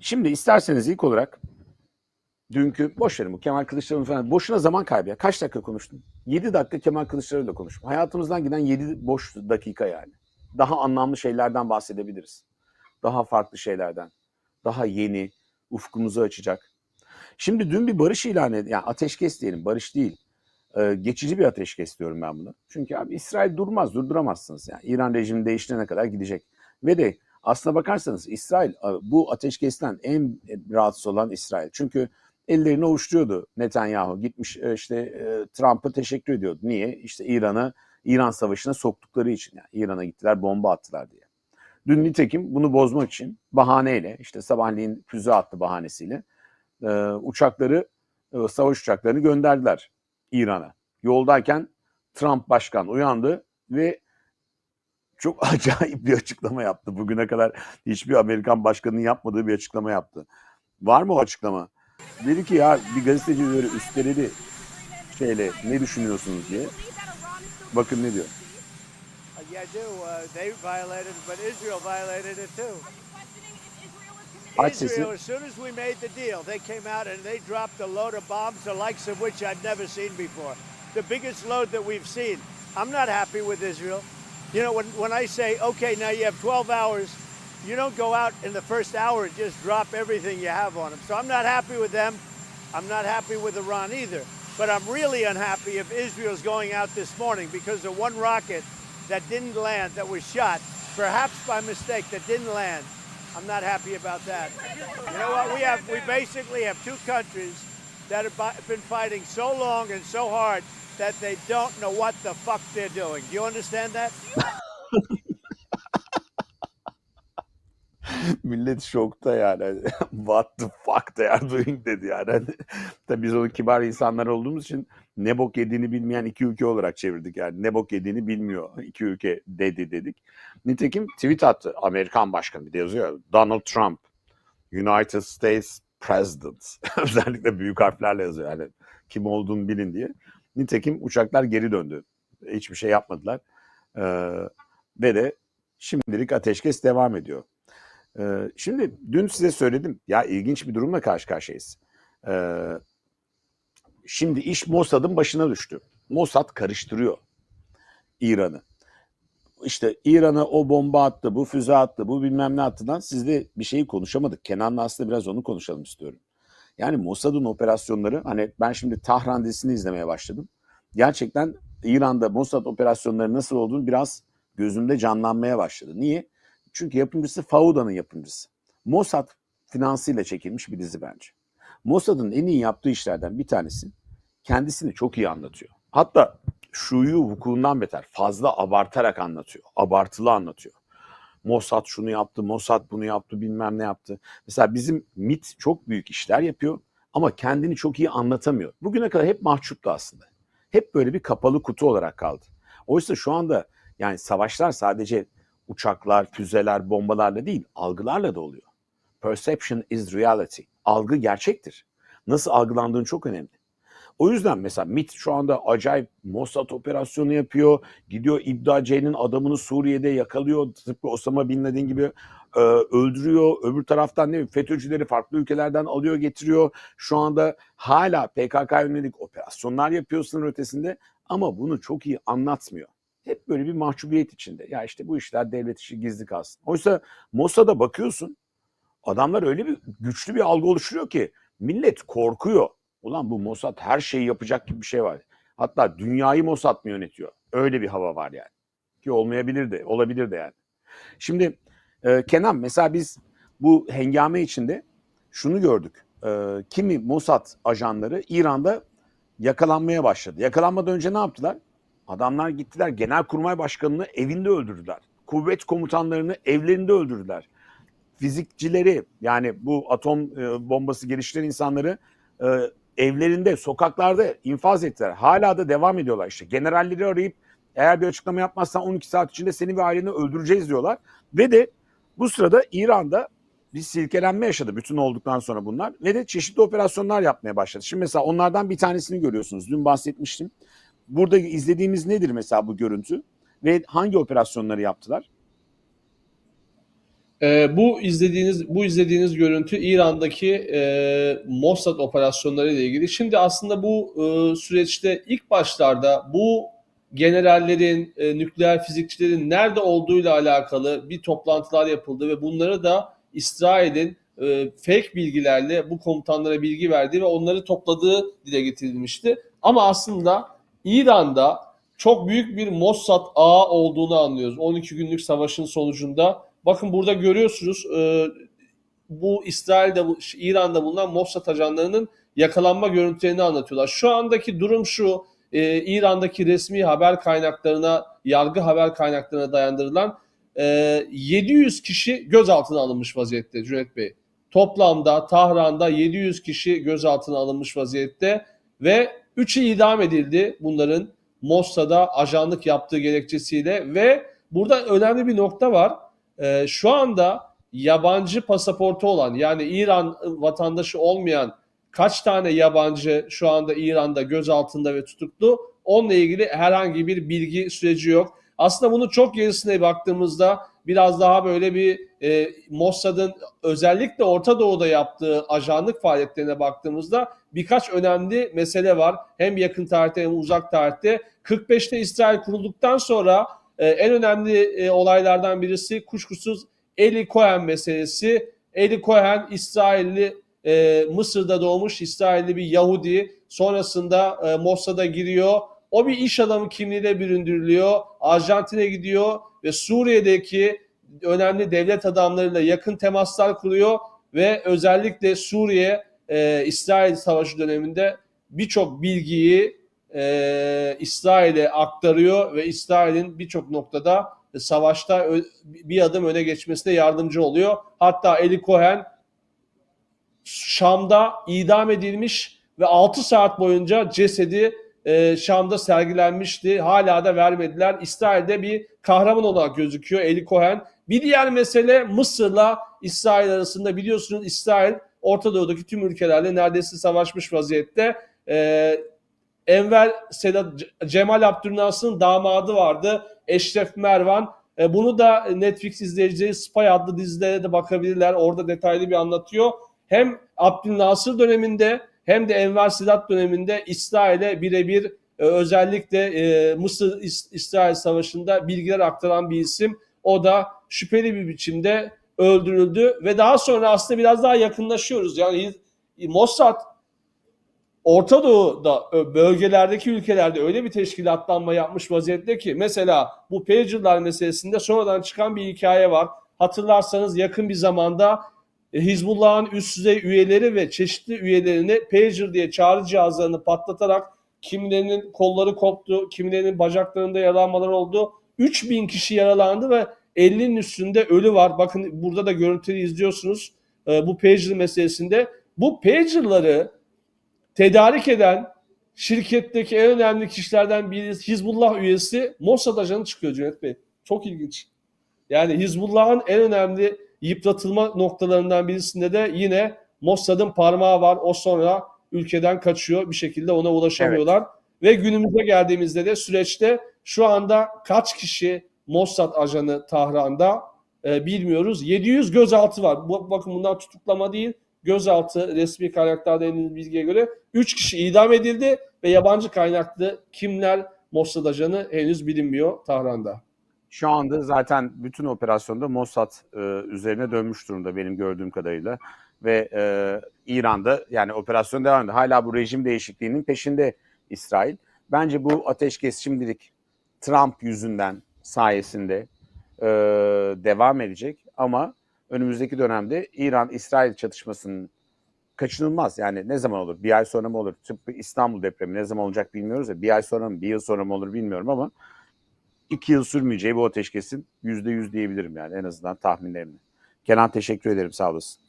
Şimdi isterseniz ilk olarak dünkü boş verin bu Kemal Kılıçdaroğlu falan boşuna zaman kaybı ya. Kaç dakika konuştum? 7 dakika Kemal Kılıçdaroğlu'yla konuştum. Hayatımızdan giden 7 boş dakika yani. Daha anlamlı şeylerden bahsedebiliriz. Daha farklı şeylerden. Daha yeni, ufkumuzu açacak. Şimdi dün bir barış ilanı edildi. Yani ateşkes diyelim, barış değil. Ee, geçici bir ateşkes diyorum ben buna. Çünkü abi İsrail durmaz, durduramazsınız. Yani İran rejimi değiştirene kadar gidecek. Ve de aslına bakarsanız İsrail bu ateşkesten en rahatsız olan İsrail. Çünkü ellerini ovuşturuyordu Netanyahu. Gitmiş e, işte e, Trump'a teşekkür ediyordu. Niye? İşte İran'a, İran savaşına soktukları için. Yani İran'a gittiler bomba attılar diye. Dün nitekim bunu bozmak için bahaneyle işte sabahleyin füze attı bahanesiyle e, uçakları savaş uçaklarını gönderdiler İran'a. Yoldayken Trump başkan uyandı ve çok acayip bir açıklama yaptı. Bugüne kadar hiçbir Amerikan başkanının yapmadığı bir açıklama yaptı. Var mı o açıklama? Dedi ki ya bir gazeteci böyle üsteledi şeyle ne düşünüyorsunuz diye. Bakın ne diyor. Uh. Uh. Aç sesi. As soon as we made the deal, they came out and they dropped a load of bombs, the likes of which I've never seen before. The biggest load that we've seen. I'm not happy with Israel. You know, when, when I say, okay, now you have 12 hours, you don't go out in the first hour and just drop everything you have on them. So I'm not happy with them. I'm not happy with Iran either. But I'm really unhappy if Israel's going out this morning because of one rocket that didn't land, that was shot, perhaps by mistake, that didn't land. I'm not happy about that. You know what? We have we basically have two countries that have been fighting so long and so hard that they don't know what the fuck they're doing. Do you understand that? Millet şokta yani. What the fuck they are doing dedi yani. Hani Tabii biz onu kibar insanlar olduğumuz için ne bok yediğini bilmeyen iki ülke olarak çevirdik yani. Ne bok yediğini bilmiyor iki ülke dedi dedik. Nitekim tweet attı Amerikan başkanı bir de yazıyor. Donald Trump, United States President. Özellikle büyük harflerle yazıyor yani kim olduğunu bilin diye. Nitekim uçaklar geri döndü. Hiçbir şey yapmadılar. Ee, ve de şimdilik ateşkes devam ediyor. Ee, şimdi dün size söyledim ya ilginç bir durumla karşı karşıyayız. Ee, şimdi iş Mossad'ın başına düştü. Mossad karıştırıyor İran'ı. İşte İran'a o bomba attı, bu füze attı, bu bilmem ne attıdan siz de bir şeyi konuşamadık. Kenan'la aslında biraz onu konuşalım istiyorum. Yani Mossad'ın operasyonları hani ben şimdi Tahran dizisini izlemeye başladım. Gerçekten İran'da Mossad operasyonları nasıl olduğunu biraz gözümde canlanmaya başladı. Niye? Çünkü yapımcısı Fauda'nın yapımcısı. Mossad finansıyla çekilmiş bir dizi bence. Mossad'ın en iyi yaptığı işlerden bir tanesi kendisini çok iyi anlatıyor. Hatta şuyu vukuundan beter fazla abartarak anlatıyor. Abartılı anlatıyor. Mossad şunu yaptı, Mossad bunu yaptı, bilmem ne yaptı. Mesela bizim MIT çok büyük işler yapıyor ama kendini çok iyi anlatamıyor. Bugüne kadar hep mahcuptu aslında. Hep böyle bir kapalı kutu olarak kaldı. Oysa şu anda yani savaşlar sadece uçaklar, füzeler, bombalarla değil, algılarla da oluyor. Perception is reality. Algı gerçektir. Nasıl algılandığın çok önemli. O yüzden mesela MIT şu anda acayip Mossad operasyonu yapıyor. Gidiyor İbda C'nin adamını Suriye'de yakalıyor. Tıpkı Osama Bin Laden gibi e, öldürüyor. Öbür taraftan ne FETÖ'cüleri farklı ülkelerden alıyor getiriyor. Şu anda hala PKK yönelik operasyonlar yapıyor sınır ötesinde. Ama bunu çok iyi anlatmıyor hep böyle bir mahcubiyet içinde. Ya işte bu işler devlet işi gizli kalsın. Oysa Mossad'a bakıyorsun adamlar öyle bir güçlü bir algı oluşturuyor ki millet korkuyor. Ulan bu Mossad her şeyi yapacak gibi bir şey var. Hatta dünyayı Mossad mı yönetiyor? Öyle bir hava var yani. Ki olmayabilir de, olabilir de yani. Şimdi e, Kenan mesela biz bu hengame içinde şunu gördük. E, kimi Mossad ajanları İran'da yakalanmaya başladı. Yakalanmadan önce ne yaptılar? Adamlar gittiler Genelkurmay Başkanı'nı evinde öldürdüler. Kuvvet komutanlarını evlerinde öldürdüler. Fizikçileri yani bu atom e, bombası geliştiren insanları e, evlerinde, sokaklarda infaz ettiler. Hala da devam ediyorlar işte. Generalleri arayıp eğer bir açıklama yapmazsan 12 saat içinde seni ve aileni öldüreceğiz diyorlar. Ve de bu sırada İran'da bir silkelenme yaşadı bütün olduktan sonra bunlar. Ve de çeşitli operasyonlar yapmaya başladı. Şimdi mesela onlardan bir tanesini görüyorsunuz. Dün bahsetmiştim. Burada izlediğimiz nedir mesela bu görüntü? Ve hangi operasyonları yaptılar? Ee, bu izlediğiniz bu izlediğiniz görüntü İran'daki e, Mossad operasyonları ile ilgili. Şimdi aslında bu e, süreçte ilk başlarda bu generallerin, e, nükleer fizikçilerin nerede olduğuyla alakalı bir toplantılar yapıldı ve bunları da İsrail'in e, fake bilgilerle bu komutanlara bilgi verdiği ve onları topladığı dile getirilmişti. Ama aslında İran'da çok büyük bir Mossad ağı olduğunu anlıyoruz. 12 günlük savaşın sonucunda. Bakın burada görüyorsunuz e, bu İsrail'de, İran'da bulunan Mossad ajanlarının yakalanma görüntülerini anlatıyorlar. Şu andaki durum şu, e, İran'daki resmi haber kaynaklarına, yargı haber kaynaklarına dayandırılan e, 700 kişi gözaltına alınmış vaziyette Cüneyt Bey. Toplamda Tahran'da 700 kişi gözaltına alınmış vaziyette ve 3'ü idam edildi bunların Mossad'a ajanlık yaptığı gerekçesiyle ve burada önemli bir nokta var. Ee, şu anda yabancı pasaportu olan yani İran vatandaşı olmayan kaç tane yabancı şu anda İran'da gözaltında ve tutuklu onunla ilgili herhangi bir bilgi süreci yok. Aslında bunu çok gerisine baktığımızda biraz daha böyle bir e, Mossad'ın özellikle Orta Doğu'da yaptığı ajanlık faaliyetlerine baktığımızda birkaç önemli mesele var. Hem yakın tarihte hem uzak tarihte. 45'te İsrail kurulduktan sonra e, en önemli e, olaylardan birisi kuşkusuz Eli Cohen meselesi. Eli Cohen İsrailli e, Mısır'da doğmuş İsrailli bir Yahudi. Sonrasında e, Mossad'a giriyor. O bir iş adamı kimliğiyle büründürülüyor. Arjantin'e gidiyor ve Suriye'deki önemli devlet adamlarıyla yakın temaslar kuruyor ve özellikle Suriye e, İsrail Savaşı döneminde birçok bilgiyi e, İsrail'e aktarıyor ve İsrail'in birçok noktada savaşta ö- bir adım öne geçmesine yardımcı oluyor. Hatta Eli Cohen Şam'da idam edilmiş ve 6 saat boyunca cesedi e, Şam'da sergilenmişti. Hala da vermediler. İsrail'de bir kahraman olarak gözüküyor Eli Cohen. Bir diğer mesele Mısır'la İsrail arasında biliyorsunuz İsrail Orta Doğu'daki tüm ülkelerle neredeyse savaşmış vaziyette. Ee, Enver Sedat Cemal Abdülnasır'ın damadı vardı. Eşref Mervan. Ee, bunu da Netflix izleyicileri Spy adlı dizilere de bakabilirler. Orada detaylı bir anlatıyor. Hem Abdülnasır döneminde hem de Enver Sedat döneminde İsrail'e birebir e, özellikle e, Mısır-İsrail Savaşı'nda bilgiler aktaran bir isim. O da şüpheli bir biçimde öldürüldü ve daha sonra aslında biraz daha yakınlaşıyoruz. Yani Mossad Orta Doğu'da bölgelerdeki ülkelerde öyle bir teşkilatlanma yapmış vaziyette ki mesela bu pager'lar meselesinde sonradan çıkan bir hikaye var. Hatırlarsanız yakın bir zamanda e, Hizbullah'ın üst düzey üyeleri ve çeşitli üyelerini pager diye çağrı cihazlarını patlatarak kimilerinin kolları koptu, kimilerinin bacaklarında yaralanmalar oldu. 3000 kişi yaralandı ve 50'nin üstünde ölü var. Bakın burada da görüntüleri izliyorsunuz e, bu pager meselesinde. Bu pager'ları tedarik eden şirketteki en önemli kişilerden biri Hizbullah üyesi Mossad ajanı çıkıyor Cüneyt Bey. Çok ilginç. Yani Hizbullah'ın en önemli yıpratılma noktalarından birisinde de yine Mossad'ın parmağı var. O sonra ülkeden kaçıyor. Bir şekilde ona ulaşamıyorlar. Ve günümüze geldiğimizde de süreçte şu anda kaç kişi Mossad ajanı Tahran'da e, bilmiyoruz. 700 gözaltı var. Bu, bakın bunlar tutuklama değil. Gözaltı resmi kaynaklarda edindiğimiz bilgiye göre 3 kişi idam edildi ve yabancı kaynaklı kimler Mossad ajanı henüz bilinmiyor Tahran'da. Şu anda zaten bütün operasyonda Mossad e, üzerine dönmüş durumda benim gördüğüm kadarıyla. Ve e, İran'da yani operasyon devam ediyor. Hala bu rejim değişikliğinin peşinde İsrail. Bence bu ateşkes şimdilik Trump yüzünden sayesinde e, devam edecek. Ama önümüzdeki dönemde İran-İsrail çatışmasının kaçınılmaz. Yani ne zaman olur? Bir ay sonra mı olur? Tıpkı İstanbul depremi ne zaman olacak bilmiyoruz ya. Bir ay sonra mı, bir yıl sonra mı olur bilmiyorum ama iki yıl sürmeyeceği bu ateşkesin yüzde yüz diyebilirim yani en azından tahminlerimle. Kenan teşekkür ederim sağ olasın.